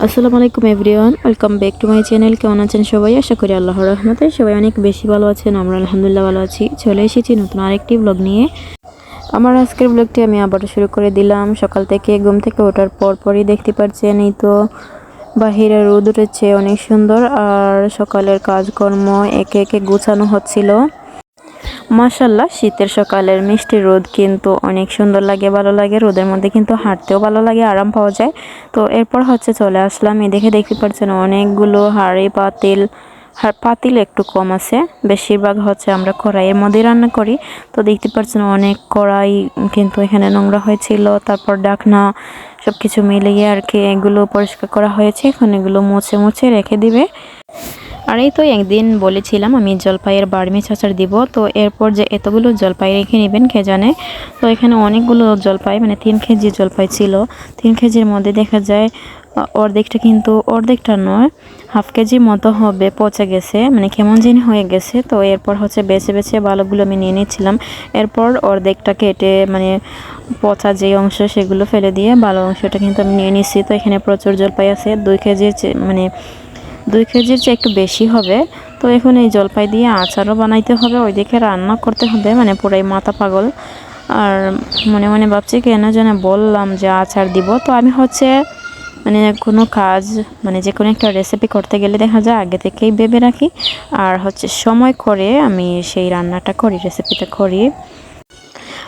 আসসালামু আলাইকুম, everyone. Welcome back to my channel. কেমন আছেন সবাই? আশা করি আল্লাহর রহমতে সবাই অনেক বেশি ভালো আছেন। আমরা আলহামদুলিল্লাহ ভালো আছি। চলে এসেছি নতুন আরেকটি ব্লগ নিয়ে। আমার আজকের ব্লগটি আমি আবারও শুরু করে দিলাম। সকাল থেকে ঘুম থেকে ওঠার পর পরই দেখতে পাচ্ছেন, এই তো বাহিরে রোদ উঠেছে, অনেক সুন্দর। আর সকালের কাজকর্ম একে একে গোছানো হচ্ছিল। মাশাল্লাহ শীতের সকালের মিষ্টি রোদ কিন্তু অনেক সুন্দর লাগে, ভালো লাগে। রোদের মধ্যে কিন্তু হাঁটতেও ভালো লাগে, আরাম পাওয়া যায়। তো এরপর হচ্ছে চলে আসলাম এ দেখে দেখতে পাচ্ছেন অনেকগুলো হাঁড়ি, পাতিল আর পাতিল একটু কম আছে। বেশিরভাগ হচ্ছে আমরা কড়াইয়ের মধ্যে রান্না করি। তো দেখতে পাচ্ছেন অনেক কড়াই কিন্তু এখানে নোংরা হয়েছিল। তারপর ডাকনা সব কিছু মিলিয়ে আর কি এগুলো পরিষ্কার করা হয়েছে। এখন এগুলো মুছে মুছে রেখে দিবে। আর এই তো একদিন বলেছিলাম আমি জলপাইয়ের বার্মি ছাঁচার দিব, তো এরপর যে এতগুলো জলপাই রেখে নেবেন কে জানে তো এখানে অনেকগুলো জলপাই মানে তিন কেজি জলপাই ছিল। তিন কেজির মধ্যে দেখা যায় অর্ধেকটা কিন্তু অর্ধেকটা নয়, হাফ কেজির মতো হবে, পচে গেছে মানে কেমন জিন হয়ে গেছে। তো এরপর হচ্ছে বেছে বেছে ভালোগুলো আমি নিয়ে নিচ্ছিলাম। এরপর অর্ধেকটা কেটে মানে পচা যে অংশ, সেগুলো ফেলে দিয়ে ভালো অংশটা কিন্তু আমি নিয়ে নিচ্ছি। তো এখানে প্রচুর জলপাই আছে, দুই কেজির মানে দুই কেজির চেয়ে একটু বেশি হবে, তো এখন এই জলপাই দিয়ে আচারও বানাইতে হবে ওইদিকে রান্না করতে হবে মানে পুরাই মাথা পাগল। আর মনে মনে ভাবছি কেন যেন বললাম যে আচার দিব, তো আমি হচ্ছে মানে কোনো কাজ মানে যে কোনো একটা রেসিপি করতে গেলে দেখা যায় আগে থেকেই ভেবে রাখি, আর হচ্ছে সময় করে আমি সেই রান্নাটা করি রেসিপিটা করি।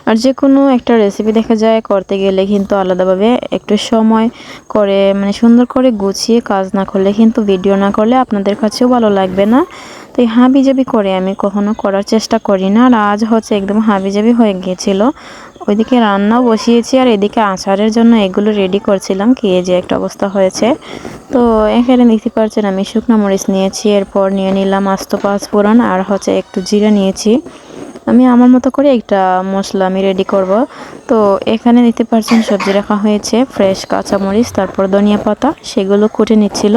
আর যে কোনো একটা রেসিপি দেখা যায় করতে গেলে কিন্তু আলাদাভাবে একটু সময় করে মানে সুন্দর করে গুছিয়ে কাজ না করলে কিন্তু ভিডিও না করলে আপনাদের কাছেও ভালো লাগবে না। তো এই হাবিজাবি করে আমি কখনো করার চেষ্টা করি না। আর আজ হচ্ছে একদম হাবিজাবি হয়ে গিয়েছিল। ওইদিকে রান্নাও বসিয়েছি আর এদিকে আচারের জন্য এগুলো রেডি করছিলাম। কি যে একটা অবস্থা হয়েছে। তো এখানে দেখতে পাচ্ছেন আমি শুকনো মরিচ নিয়েছি, এরপর নিয়ে নিলাম আস্ত পাঁচ ফোড়ন আর হচ্ছে একটু জিরা নিয়েছি। আমি আমার মতো করে একটা মশলা আমি রেডি করব। তো এখানে দেখতে পারছেন সবজি রাখা হয়েছে ফ্রেশ কাঁচামরিচ, তারপর ধনিয়া পাতা, সেগুলো কুটে নিচ্ছিল।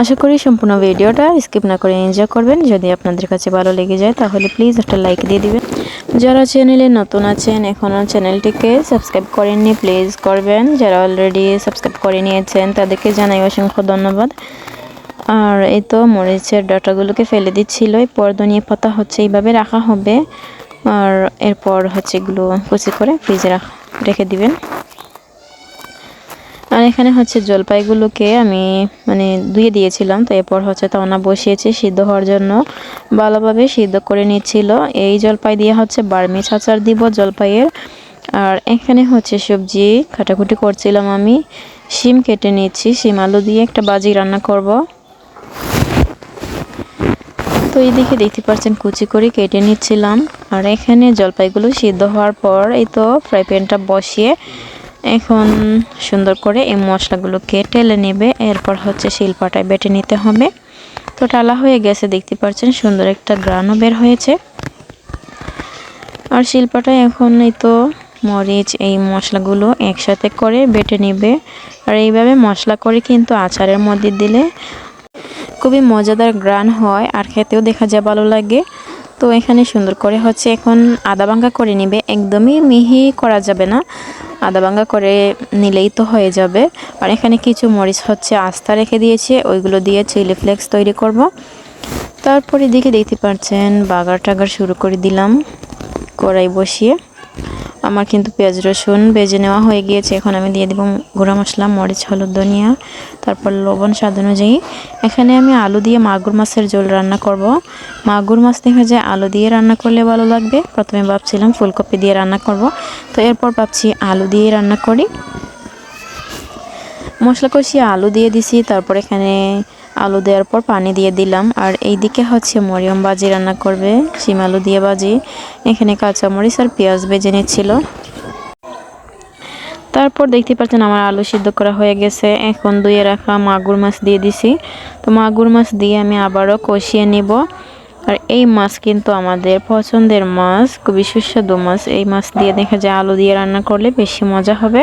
আশা করি সম্পূর্ণ ভিডিওটা স্কিপ না করে এনজয় করবেন। যদি আপনাদের কাছে ভালো লেগে যায়, তাহলে প্লিজ একটা লাইক দিয়ে দিবেন। যারা চ্যানেলে নতুন আছেন এখনও চ্যানেলটিকে সাবস্ক্রাইব করেননি প্লিজ করবেন। যারা অলরেডি সাবস্ক্রাইব করে নিয়েছেন, তাদেরকে জানাই অসংখ্য ধন্যবাদ। আর এই তো মরিচের ডাটাগুলোকে ফেলে দিচ্ছিল। এরপর ধনিয়া পাতা হচ্ছে এইভাবে রাখা হবে। আর এরপর হচ্ছে এগুলো কুচি করে ফ্রিজে রেখে দিবেন। আর এখানে হচ্ছে জলপাইগুলোকে আমি মানে ধুয়ে দিয়েছিলাম। তো এরপর হচ্ছে তাওনা বসিয়েছি সিদ্ধ হওয়ার জন্য। ভালোভাবে সিদ্ধ করে নিচ্ছিল। এই জলপাই দিয়ে হচ্ছে বার্মি ছাচার দিব জলপাইয়ের। আর এখানে হচ্ছে সবজি কাটাকুটি করছিলাম আমি। শিম কেটে নিচ্ছি। শিম আলু দিয়ে একটা বাজি রান্না করব। তো এইদিকে দেখতে পাচ্ছেন কুচি করে কেটে নিচ্ছিলাম। আর এখানে জলপাইগুলো সিদ্ধ হওয়ার পর এই তো ফ্রাই প্যানটা বসিয়ে এখন সুন্দর করে এই মশলাগুলোকে টেলে নেবে। এরপর হচ্ছে শিলপাটায় বেটে নিতে হবে। তো টালা হয়ে গেছে, দেখতে পাচ্ছেন সুন্দর একটা গ্রানও বের হয়েছে। আর শিলপাটায় এখন এই তো মরিচ, এই মশলাগুলো একসাথে করে বেটে নেবে। আর এইভাবে মশলা করে কিন্তু আচারের মধ্যে দিলে খুবই মজাদার গ্রান হয় আর খেতেও দেখা যায় ভালো লাগে। তো এখানে সুন্দর করে হচ্ছে এখন আদা ভাঙ্গা করে নিবে, একদমই মিহি করা যাবে না। আদা ভাঙ্গা করে নিলেই তো হয়ে যাবে। আর এখানে কিছু মরিচ হচ্ছে আস্থা রেখে দিয়েছে, ওইগুলো দিয়ে চিলি ফ্লেক্স তৈরি করব। তারপরে দিকে দেখতে পাচ্ছেন বাগার টাগার শুরু করে দিলাম কড়াই বসিয়ে। আমার কিন্তু পেঁয়াজ রসুন বেজে নেওয়া হয়ে গিয়েছে। এখন আমি দিয়ে দেবো গুঁড়া মশলা, মরিচ, হলুদ, ধনিয়া, তারপর লবণ, স্বাদ অনুযায়ী। এখানে আমি আলু দিয়ে মাগুর মাছের ঝোল রান্না করব। মাগুর মাছ দেখা যায় আলু দিয়ে রান্না করলে ভালো লাগবে। প্রথমে ভাবছিলাম ফুলকপি দিয়ে রান্না করব। তো এরপর ভাবছি আলু দিয়ে রান্না করি। মশলা কষিয়ে আলু দিয়ে দিছি, তারপর এখানে আলু দেওয়ার পর পানি দিয়ে দিলাম। আর এই দিকে হচ্ছে মরিয়ম বাজি রান্না করবে, শিম আলু দিয়ে বাজি। এখানে কাঁচামরিচ আর পেঁয়াজ বেজে নিচ্ছিল। তারপর দেখতে পাচ্ছেন আমার আলু সিদ্ধ করা হয়ে গেছে। এখন ধুয়ে রাখা মাগুর মাছ দিয়ে দিছি। তো মাগুর মাছ দিয়ে আমি আবারও কষিয়ে নিব। আর এই মাছ কিন্তু আমাদের পছন্দের মাছ, খুবই সুস্বাদু মাছ। এই মাছ দিয়ে দেখা যায় আলু দিয়ে রান্না করলে বেশি মজা হবে।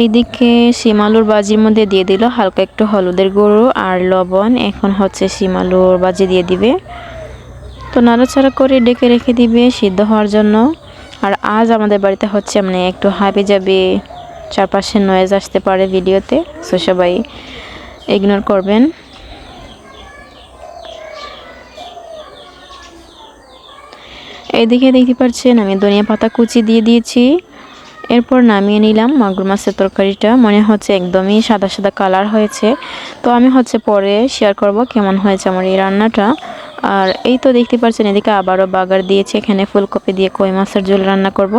এইদিকে শিমালুর বাজির মধ্যে দিয়ে দিল হালকা একটু হলুদের গুঁড়ো আর লবণ। এখন হচ্ছে শিমালুর বাজি দিয়ে দিবে। তো নাড়াচাড়া করে ডেকে রেখে দিবে সিদ্ধ হওয়ার জন্য। আর আজ আমাদের বাড়িতে হচ্ছে মানে একটু হাবি যাবে চারপাশে নয়েজ আসতে পারে ভিডিওতে সো সবাই ইগনোর করবেন। এইদিকে দেখতে পাচ্ছেন আমি ধনিয়া পাতা কুচি দিয়ে দিয়েছি। এরপর নামিয়ে নিলাম মাগুর মাছের তরকারিটা। মনে হচ্ছে একদমই সাদা সাদা কালার হয়েছে। তো আমি হচ্ছে পরে শেয়ার করব কেমন হয়েছে আমার এই রান্নাটা। আর এই তো দেখতে পাচ্ছেন, এদিকে আবারও বাগার দিয়েছে। এখানে ফুলকপি দিয়ে কই মাছের ঝোল রান্না করব।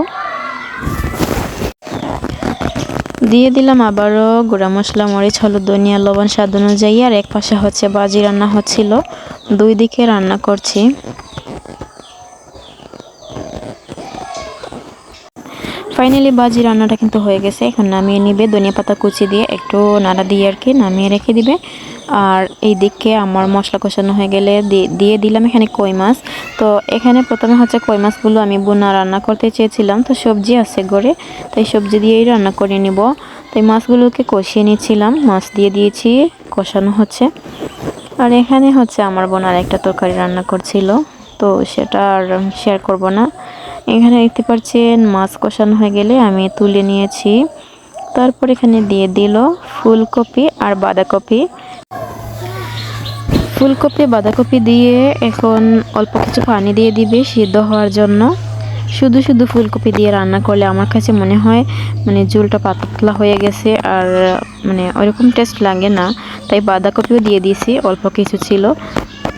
দিয়ে দিলাম আবারও গুঁড়া মশলা, মরিচ, হলুদ, ধনিয়া, লবণ স্বাদ অনুযায়ী। আর এক পাশে হচ্ছে বাজি রান্না হচ্ছিল। দুই দিকে রান্না করছি। ফাইনালি বাজি রান্নাটা কিন্তু হয়ে গেছে। এখন নামিয়ে নিবে, ধনিয়া পাতা কুচি দিয়ে একটু নাড়া দিয়ে আর কি নামিয়ে রেখে দিবে। আর এই দিকে আমার মশলা কষানো হয়ে গেলে দিয়ে দিলাম এখানে কই মাছ। তো এখানে প্রথমে হচ্ছে কই মাছগুলো আমি বোনা রান্না করতে চেয়েছিলাম। তো সবজি আছে গড়ে তাই সবজি দিয়েই রান্না করে নিব। তাই মাছগুলোকে কষিয়ে নিয়েছিলাম মাছ দিয়ে দিয়েছি, কষানো হচ্ছে। আর এখানে হচ্ছে আমার বোন আর একটা তরকারি রান্না করছিল, তো সেটা আর শেয়ার করব না। এখানে দেখতে পাচ্ছেন, মাছ কষানো হয়ে গেলে আমি তুলে নিয়েছি। তারপর এখানে দিয়ে দিল ফুলকপি আর বাঁধাকপি। ফুলকপি, বাঁধাকপি দিয়ে এখন অল্প কিছু পানি দিয়ে দিবে সিদ্ধ হওয়ার জন্য। শুধু শুধু ফুলকপি দিয়ে রান্না করলে আমার কাছে মনে হয় মানে ঝোলটা পাতলা হয়ে গেছে আর মানে ওইরকম টেস্ট লাগে না। তাই বাঁধাকপিও দিয়ে দিয়েছি, অল্প কিছু ছিল,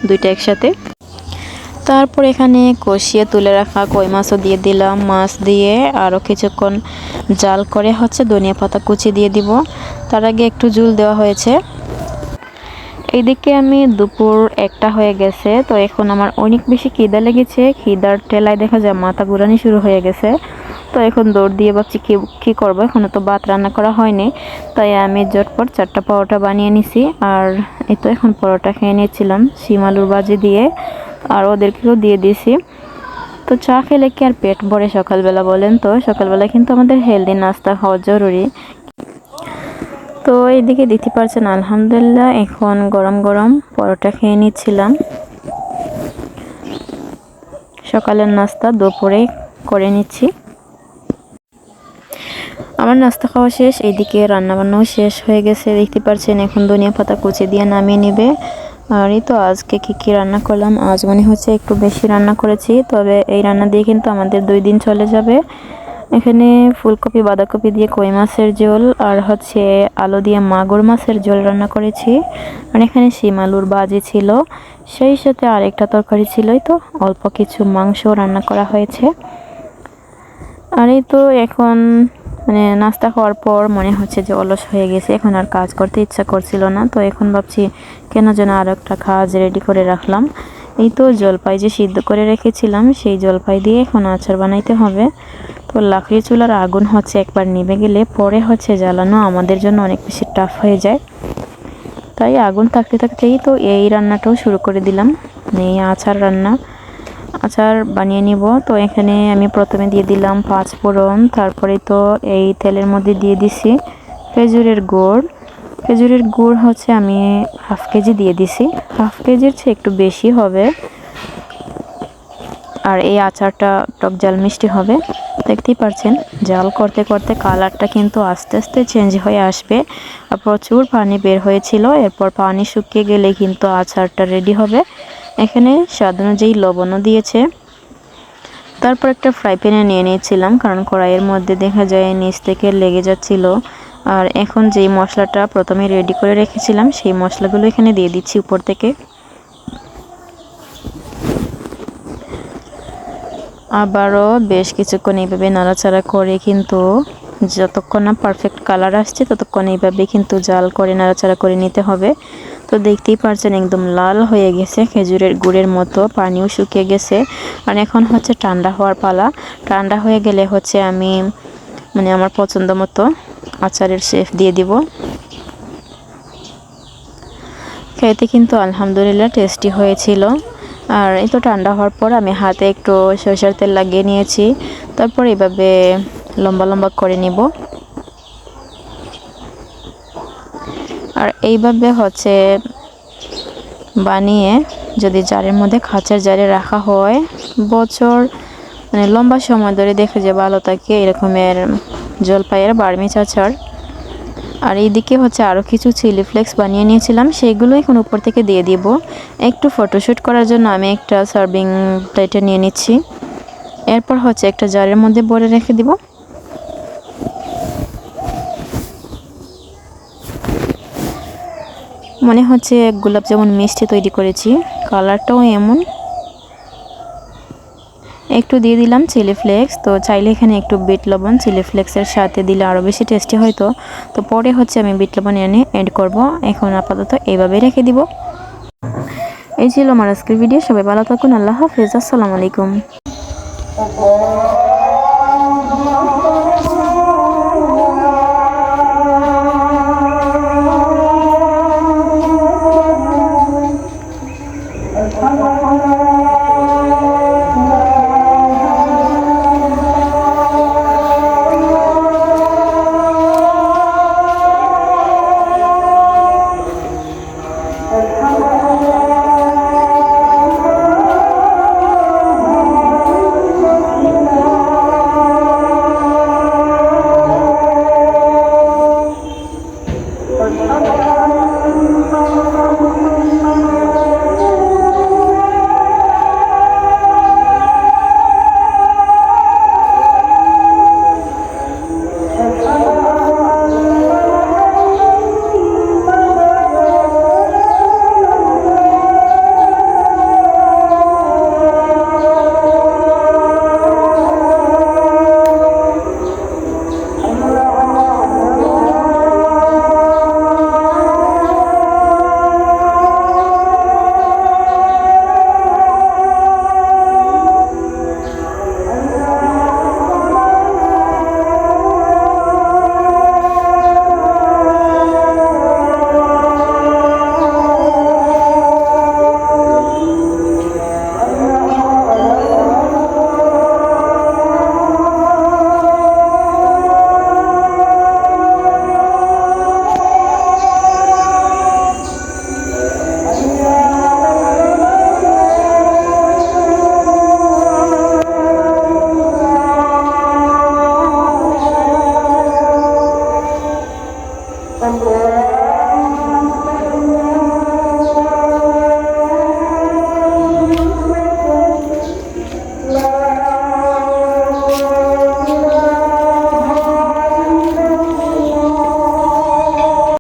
দুইটা একসাথে। তারপর এখানে কষিয়ে তুলে রাখা কই মাছও দিয়ে দিলাম। মাছ দিয়ে আরও কিছুক্ষণ জাল করে হচ্ছে ধনিয়া পাতা কুচি দিয়ে দিব। তার আগে একটু জুল দেওয়া হয়েছে। এইদিকে আমি দুপুর একটা হয়ে গেছে, তো এখন আমার অনেক বেশি খিদা লেগেছে। খিদার টেলায় দেখা যায় মাথা ঘুরানি শুরু হয়ে গেছে। তো এখন দৌড় দিয়ে ভাবছি কী কী করব? এখনও তো ভাত রান্না করা হয়নি। তাই আমি জটপট চারটা পরোটা বানিয়ে নিছি। আর এই তো এখন পরোটা খেয়ে নিয়েছিলাম, শিম আলুর বাজি দিয়ে। আর ওদেরকেও দিয়ে দিয়েছি তো চা খেলে কি আর পেট ভরে সকালবেলা বলেন তো? সকালবেলা কিন্তু আমাদের হেলদি নাস্তা খাওয়া জরুরি। তো এইদিকে দিতে পারছেন, আলহামদুলিল্লাহ, এখন গরম গরম পরোটা খেয়ে নিচ্ছিলাম। সকালের নাস্তা দুপুরে করে নিচ্ছি। আমার নাস্তা খাওয়া শেষ, এইদিকে রান্নাবান্নাও শেষ হয়ে গেছে। দেখতে পারছেন, এখন ধনিয়া পাতা কুচি দিয়ে নামিয়ে নেবে। আর এই তো আজকে কি কি রান্না করলাম? আজ মনে হচ্ছে একটু বেশি রান্না করেছি, তবে এই রান্না দিয়ে কিন্তু আমাদের দুই দিন চলে যাবে। এখানে ফুলকপি, বাঁধাকপি দিয়ে কই মাছের ঝোল, আর হচ্ছে আলু দিয়ে মাগুর মাছের ঝোল রান্না করেছি। আর এখানে শিম আলুর বাজি ছিল, সেই সাথে আরেকটা তরকারি ছিলই তো, অল্প কিছু মাংস রান্না করা হয়েছে। আর এই তো এখন মানে নাস্তা খাওয়ার পর মনে হচ্ছে যে অলস হয়ে গেছে। এখন আর কাজ করতে ইচ্ছা করছিল না। তো এখন ভাবছি কেন যেন আর একটা কাজ রেডি করে রাখলাম। এই তো জলপাই যে সিদ্ধ করে রেখেছিলাম, সেই জলপাই দিয়ে এখন আচার বানাইতে হবে। তো লাকড়ি চুলার আগুন হচ্ছে একবার নিভে গেলে পরে হচ্ছে জ্বালানো আমাদের জন্য অনেক বেশি টাফ হয়ে যায়। তাই আগুন থাকতে থাকতেই তো এই রান্নাটাও শুরু করে দিলাম। এই আচার রান্না। আচার বানিয়ে নিব। তো এখানে আমি প্রথমে দিয়ে দিলাম পাঁচ ফোড়ন, তারপরে তো এই তেলের মধ্যে দিয়ে দিছি খেজুরের গুড়। খেজুরের গুড় হচ্ছে আমি হাফ কেজি দিয়ে দিছি। হাফ কেজির চেয়ে একটু বেশি হবে। আর এই আচারটা টক জাল মিষ্টি হবে। দেখতেই পারছেন, জাল করতে করতে কালারটা কিন্তু আস্তে আস্তে চেঞ্জ হয়ে আসবে। আর প্রচুর পানি বের হয়েছিল, এরপর পানি শুকিয়ে গেলে কিন্তু আচারটা রেডি হবে। এখানে স্বাদ অনুযায়ী লবণও দিয়েছে। তারপর একটা ফ্রাই প্যানে নিয়ে নিয়েছিলাম, কারণ কড়াইয়ের মধ্যে দেখা যায় নিচ থেকে লেগে যাচ্ছিল। আর এখন যেই মশলাটা প্রথমে রেডি করে রেখেছিলাম, সেই মশলাগুলো এখানে দিয়ে দিচ্ছি উপর থেকে। আবারও বেশ কিছুক্ষণ এইভাবে নাড়াচাড়া করে কিন্তু যতক্ষণ না পারফেক্ট কালার আসছে, ততক্ষণ এইভাবে কিন্তু জাল করে নাড়াচাড়া করে নিতে হবে। তো দেখতেই পারছেন একদম লাল হয়ে গেছে, খেজুরের গুড়ের মতো, পানিও শুকিয়ে গেছে। আর এখন হচ্ছে ঠান্ডা হওয়ার পালা। ঠান্ডা হয়ে গেলে হচ্ছে আমি মানে আমার পছন্দ মতো আচারের শেফ দিয়ে দিব। খেতে কিন্তু আলহামদুলিল্লাহ টেস্টি হয়েছিল। আর এই তো ঠান্ডা হওয়ার পর আমি হাতে একটু সরষের তেল লাগিয়ে নিয়েছি। তারপর এভাবে লম্বা লম্বা করে নিব। আর এইভাবে হচ্ছে বানিয়ে যদি জারের মধ্যে খাঁচার জারে রাখা হয়, বছর মানে লম্বা সময় ধরে দেখে যে ভালো থাকে এরকমের জলপাইয়ের বার্মিচ চাচার। আর এইদিকে হচ্ছে আরও কিছু চিলি ফ্লেক্স বানিয়ে নিয়েছিলাম সেগুলো এখন উপর থেকে দিয়ে দিব। একটু ফটোশ্যুট করার জন্য আমি একটা সার্ভিং প্লেটে নিয়ে নিচ্ছি। এরপর হচ্ছে একটা জারের মধ্যে ভরে রেখে দিব। মনে হচ্ছে গোলাপ যেমন মিষ্টি তৈরি করেছি। কালারটাও এমন। একটু দিয়ে দিলাম চিলি ফ্লেক্স। তো চাইলে এখানে একটু বিট লবণ, চিলি ফ্লেক্সের সাথে দিলে আরও বেশি টেস্টি হয়তো তো। পরে হচ্ছে আমি বিট লবণ এনে অ্যাড করব। এখন আপাতত এইভাবে রেখে দিব। এই ছিল আমার আজকের ভিডিও সবাই ভালো থাকুন। আল্লাহ হাফেজ। আসসালামু আলাইকুম।